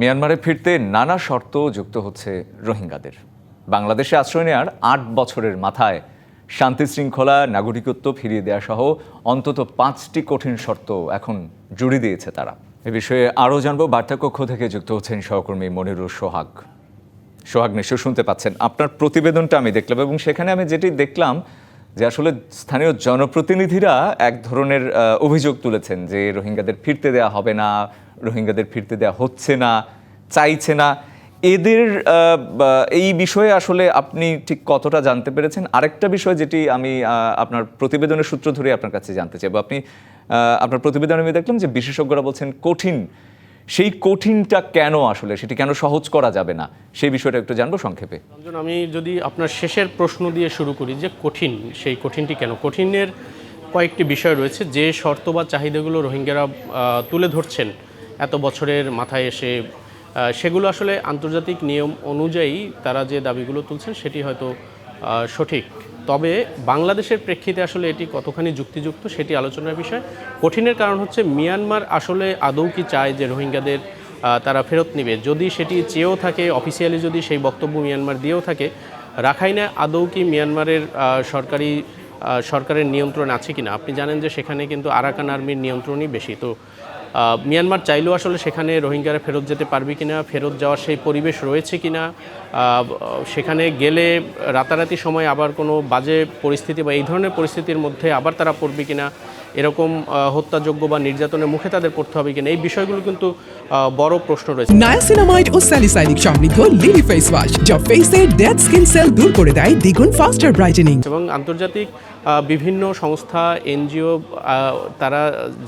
মিয়ানমারে ফিরতে নানা শর্ত যুক্ত হচ্ছে রোহিঙ্গাদের। বাংলাদেশে আশ্রয় নেওয়ার আট বছরের মাথায় শান্তি শৃঙ্খলা, নাগরিকত্ব ফিরিয়ে দেওয়া সহ অন্তত পাঁচটি কঠিন শর্ত এখন জুড়ে দিয়েছে তারা। এ বিষয়ে আরও জানব বার্তাকক্ষ থেকে যুক্ত হচ্ছেন সহকর্মী মনিরুর সোহাগ। সোহাগ নিশ্চয় শুনতে পাচ্ছেন। আপনার প্রতিবেদনটা আমি দেখলাম এবং সেখানে আমি যেটি দেখলাম যে আসলে স্থানীয় জনপ্রতিনিধিরা এক ধরনের অভিযোগ তুলেছেন যে রোহিঙ্গাদের ফিরতে দেওয়া হবে না রোহিঙ্গাদের ফিরতে দেওয়া হচ্ছে না, চাইছে না। এদের এই বিষয়ে আসলে আপনি ঠিক কতটা জানতে পেরেছেন? আরেকটা বিষয় যেটি আমি আপনার প্রতিবেদনের সূত্র ধরে আপনার কাছে জানতে চাইব। আপনি আপনার প্রতিবেদনে আমি দেখলাম যে বিশেষজ্ঞরা বলছেন কঠিন। সেই কঠিনটা কেন আসলে? সেটি কেন সহজ করা যাবে না? সেই বিষয়টা একটু জানব সংক্ষেপে। রঞ্জন, আমি যদি আপনার শেষের প্রশ্ন দিয়ে শুরু করি যে কঠিন, সেই কঠিনটি কেন? কঠিনের কয়েকটি বিষয় রয়েছে যে শর্ত বা চাহিদাগুলো রোহিঙ্গারা তুলে ধরছেন। এত বছরের মাথায় এসে সেগুলো আসলে আন্তর্জাতিক নিয়ম অনুযায়ী তারা যে দাবিগুলো তুলছেন সেটি হয়তো সঠিক। তবে বাংলাদেশের প্রেক্ষিতে আসলে এটি কতখানি যুক্তিযুক্ত সেটি আলোচনার বিষয়। কঠিনের কারণ হচ্ছে মিয়ানমার আসলে আদৌ কি চায় যে রোহিঙ্গাদের তারা ফেরত নেবে। যদি সেটি চেয়েও থাকে অফিসিয়ালি যদি সেই বক্তব্য মিয়ানমার দিয়েও থাকে, রাখাইনে আদৌ কি মিয়ানমারের সরকারি সরকারের নিয়ন্ত্রণ আছে কিনা? আপনি জানেন যে সেখানে কিন্তু আরাকান আর্মির নিয়ন্ত্রণই বেশি। তো মিয়ানমার চাইলেও আসলে সেখানে রোহিঙ্গারা ফেরত যেতে পারবে কিনা ফেরত যাওয়ার সেই পরিবেশ রয়েছে কিনা সেখানে গেলে রাতারাতি সময় আবার কোনো বাজে পরিস্থিতি বা এই ধরনের পরিস্থিতির মধ্যে আবার তারা পড়বে কিনা এরকম হত্যাযোগ্য বা নির্যাতনের মুখে তাদের পড়তে হবে কিনা এই বিষয়গুলো কিন্তু বড় প্রশ্ন রয়েছে। নায়াসিনামাইড ও স্যালিসাইনিক সমৃদ্ধ লিলি ফেস ওয়াশ যা ফেসের ডেড স্কিন সেল দূর করে দেয় দ্বিগুণ ফাস্টার ব্রাইটেনিং এবং আন্তর্জাতিক বিভিন্ন সংস্থা, এনজিও তারা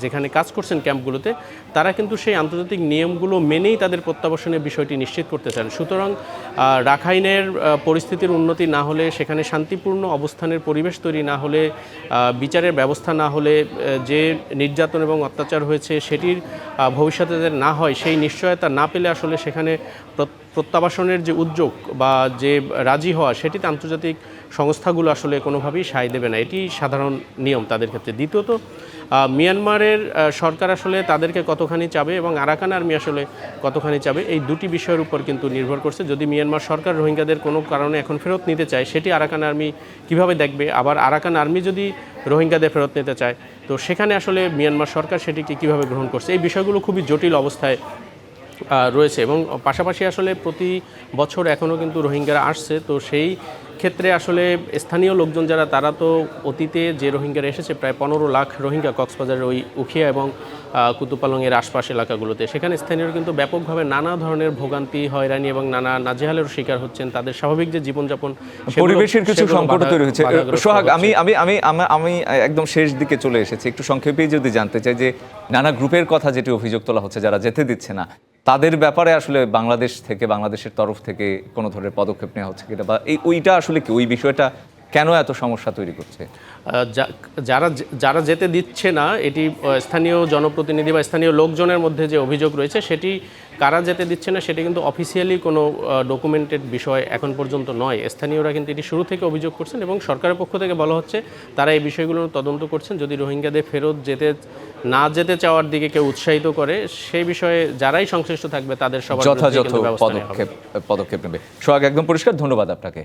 যেখানে কাজ করছেন ক্যাম্পগুলোতে, তারা কিন্তু সেই আন্তর্জাতিক নিয়মগুলো মেনেই তাদের প্রত্যাবাসনের বিষয়টি নিশ্চিত করতে চান। সুতরাং রাখাইনের পরিস্থিতির উন্নতি না হলে, সেখানে শান্তিপূর্ণ অবস্থানের পরিবেশ তৈরি না হলে বিচারের ব্যবস্থা না হলে যে নির্যাতন এবং অত্যাচার হয়েছে, সেটির ভবিষ্যতে যাতে না হয়, সেই নিশ্চয়তা না পেলে আসলে সেখানে প্রত্যাবাসনের যে উদ্যোগ বা যে রাজি হওয়া, সেটিতে আন্তর্জাতিক সংস্থাগুলো আসলে কোনোভাবেই সায় দেবে না। এটি সাধারণ নিয়ম তাদের ক্ষেত্রে। দ্বিতীয়ত মিয়ানমারের সরকার আসলে তাদেরকে কতখানি চাবে এবং আরাকান আর্মি আসলে কতখানি চাবে, এই দুটি বিষয়ের উপর কিন্তু নির্ভর করছে। যদি মিয়ানমার সরকার রোহিঙ্গাদের কোনো কারণে এখন ফেরত নিতে চায়, সেটি আরাকান আর্মি কীভাবে দেখবে? আবার আরাকান আর্মি যদি রোহিঙ্গাদের ফেরত নিতে চায়, তো সেখানে আসলে মিয়ানমার সরকার সেটিকে কীভাবে গ্রহণ করছে? এই বিষয়গুলো খুবই জটিল অবস্থায় রয়েছে এবং পাশাপাশি আসলে প্রতি বছর এখনও কিন্তু রোহিঙ্গারা আসছে। তো সেই ক্ষেত্রে আসলে স্থানীয় লোকজন যারা তারা তো অতীতে যে রোহিঙ্গারা এসেছে প্রায় পনেরো লাখ রোহিঙ্গা কক্সবাজারের ওই উখিয়া এবং কুতুপালংয়ের আশপাশ এলাকাগুলোতে। সেখানে স্থানীয় কিন্তু ব্যাপকভাবে নানা ধরনের ভোগান্তি হয়রানি এবং নানা নাজেহালের শিকার হচ্ছেন। তাদের স্বাভাবিক যে জীবনযাপন পরিবেশের কিছু সংকট তৈরি হচ্ছে। সোহাগ আমি আমি আমি আমা- আমি একদম শেষ দিকে চলে এসেছি। একটু সংক্ষেপেই যদি জানতে চাই যে নানা গ্রুপের কথা যেটি অভিযোগ তোলা হচ্ছে যারা যেতে দিচ্ছে না তাদের ব্যাপারে আসলে বাংলাদেশ থেকে, বাংলাদেশের তরফ থেকে কোনো ধরনের পদক্ষেপ নেওয়া হচ্ছে কিনা? বা এই ওইটা আসলে কি? ওই বিষয়টা কেন এত সমস্যা তৈরি করছে? যারা যারা যেতে দিচ্ছে না, এটি স্থানীয় জনপ্রতিনিধি বা স্থানীয় লোকজনের মধ্যে যে অভিযোগ রয়েছে, সেটি কারা যেতে দিচ্ছে না সেটা কিন্তু অফিসিয়ালি কোনো ডকুমেন্টেড বিষয় এখন পর্যন্ত নয়। স্থানীয়রা কিন্তু এটি শুরু থেকে অভিযোগ করছেন এবং সরকারের পক্ষ থেকে বলা হচ্ছে তারা এই বিষয়গুলো তদন্ত করছেন। যদি রোহিঙ্গাদের ফেরত যেতে না যেতে চাওয়ার দিকে কেউ উৎসাহিত করে সেই বিষয়ে যারাই সংশ্লিষ্ট থাকবে তাদের সবার যথাযথ পদক্ষেপ পদক্ষেপ নেবে। সোহাগ একদম পরিষ্কার। ধন্যবাদ আপনাকে।